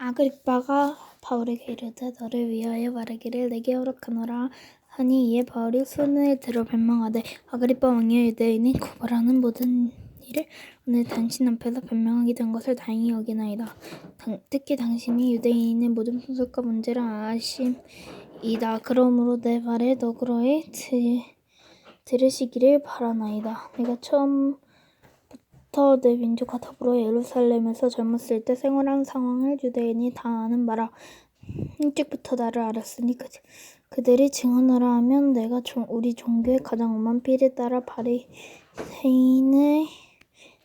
아그리빠가 바울에게 이르되 너를 위하여 말하기를 내게 허락하노라 하니 이에 바울이 손을 들어 변명하되 아그리빠 왕이여 유대인이 고발하는 모든 일을 오늘 당신 앞에서 변명하게 된 것을 다행히 여기나이다. 당, 특히 당신이 유대인의 모든 풍습과 문제를 아심이다. 그러므로 내 말에 너그러이 들, 들으시기를 바라나이다. 내가 처음 부터 내 민족과 더불어 예루살렘에서 젊었을 때 생활한 상황을 유대인이 다 아는 바라. 일찍부터 나를 알았으니 그, 그들이 증언하라 하면 내가 종, 우리 종교의 가장 엄한 필에 따라 바리새인의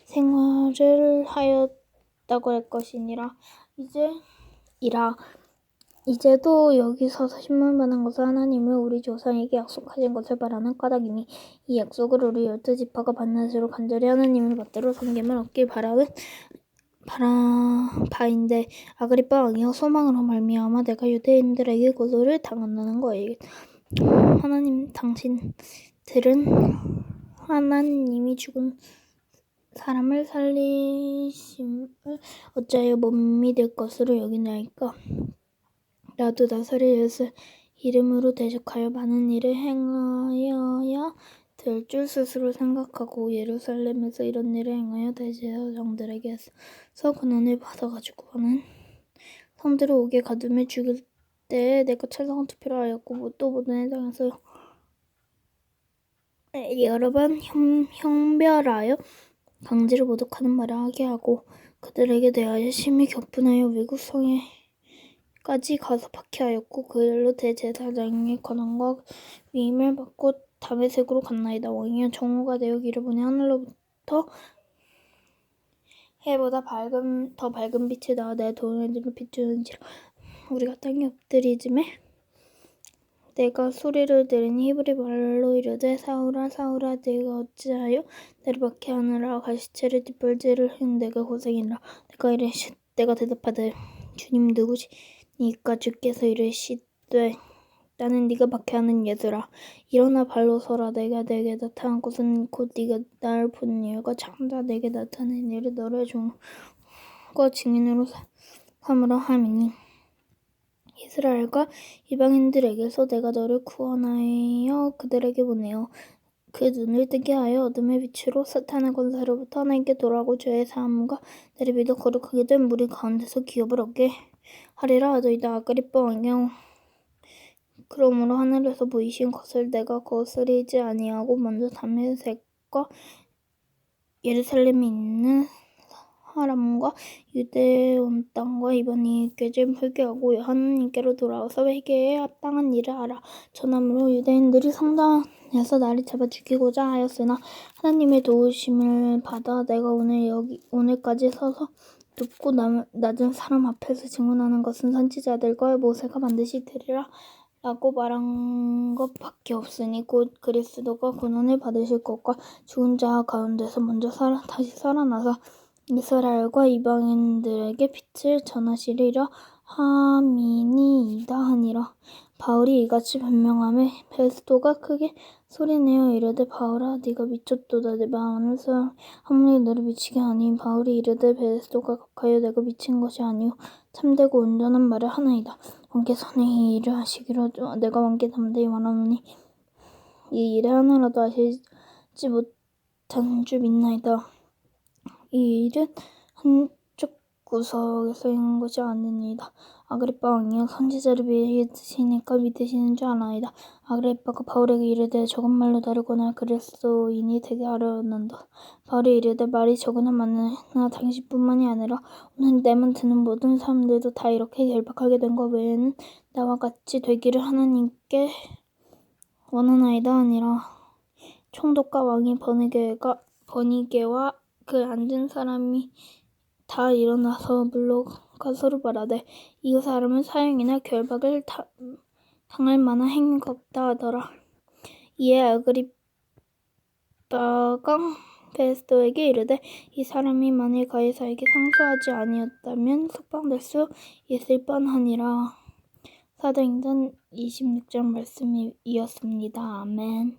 생활을 하였다고 할 것이니라. 이제 이라 이제도 여기 서서 신문받은 것은 하나님을 우리 조상에게 약속하신 것을 말하는 까닭이니 이 약속을 우리 열두 지파가 받는수로 간절히 하나님을 받들어 섬김을 얻길 바라는 바라 바인데 아그리빠 왕이여 소망으로 말미암아 내가 유대인들에게 고소를 당한다는 거예요. 하나님 당신들은 하나님이 죽은 사람을 살리심을 어찌하여 못 믿을 것으로 여기나이까 나도 나사렛 예수 이름으로 대적하여 많은 일을 행하여야 될 줄 스스로 생각하고 예루살렘에서 이런 일을 행하여 대제사장들에게서 권한을 받아가지고는 성들을 오게 가둠에 죽일 때에 내가 찬성한 투표를 하였고 또 모든 회당에서 여러 번 형, 형별하여 강제로 모독하는 말을 하게 하고 그들에게 대하여 심히 격분하여 외국 성에 까지 가서 박해하였고 그 일로 대제사장의 권한과 위임을 받고 다메섹으로 갔나이다. 왕이여 정오가 되었기를 보내 하늘로부터 해보다 밝은 더 밝은 빛이 나와 내 돈을 비추는지라 우리가 땅에 엎드리즘에 내가 소리를 들으니 히브리 말로 이르되 사울아 사울아 내가 어찌하여 나를 박해하느라? 가시체를 뒷벌질을 한 내가 고생이라. 내가 이르시 내가 대답하되 주님 누구시 니까 주께서 이르시되 나는 네가 박해하는 예수라 일어나 발로 서라. 내가 내게 나타난 곳은 곧 네가 날본 일과 창자 내게 나타낸 일을 너를 종과 증인으로 삼으라 함이니. 이스라엘과 이방인들에게서 내가 너를 구원하여 그들에게 보내어 그 눈을 뜨게 하여 어둠의 빛으로 사탄의 권세로부터 하나님께 돌아오고 죄의 사함과 나를 믿어 거룩하게 된 무리 가운데서 기업을 얻게 하리라 하더이다 아그리빠 왕이여 그러므로 하늘에서 보이신 것을 내가 거스리지 아니하고 먼저 다메섹과 예루살렘에 있는 사람과 유대 온 땅과 이방인에게 회개하고 하나님께로 돌아와서 회개에 합당한 일을 하라. 전함으로 유대인들이 성당에서 나를 잡아 죽이고자 하였으나 하나님의 도우심을 받아 내가 오늘 여기 오늘까지 서서 높고 낮은 사람 앞에서 증언하는 것은 선지자들과 모세가 반드시 되리라. 라고 말한 것밖에 없으니 곧 그리스도가 고난을 받으실 것과 죽은 자 가운데서 먼저 살아, 다시 살아나서 이스라엘과 이방인들에게 빛을 전하시리라 함이니이다 하니라. 바울이 이같이 변명하며 베스도가 크게 소리내어 이르되 바울아 네가 미쳤도다 내 마음을 아무리 너를 미치게 하니 바울이 이르되 베스도가 각하여 내가 미친 것이 아니오 참되고 온전한 말을 하나이다. 왕께서는 이 일을 하시기로 내가 왕께 담대히 말하노니 이 일을 하나라도 하시지 못한 줄 믿나이다. 이 일은 한쪽 구석에서 행한 것이 아니니이다. 아그리빠 왕이여 선지자를 믿으시니까 믿으시는 줄 아나이다. 아그리빠가 바울에게 이르되 적은 말로 권할 그리스도인이 되게 하려는다. 바울이 이르되 말이 적으나 많으나 당신뿐만이 아니라 오늘 내만 듣는 모든 사람들도 다 이렇게 결박하게 된 것 외에는 나와 같이 되기를 하나님께 원하나이다 아니라 총독과 왕이 번이게가 번이게와 그 앉은 사람이 다 일어나서 물러가 서로 말하되 이 사람은 사형이나 결박을 다, 당할 만한 행위가 없다 하더라. 이에 아그리빠가 베스도에게 이르되 이 사람이 만일 가이사에게 상소하지 아니었다면 석방될 수 있을 뻔하니라. 사도행전 26장 말씀이었습니다. 아멘.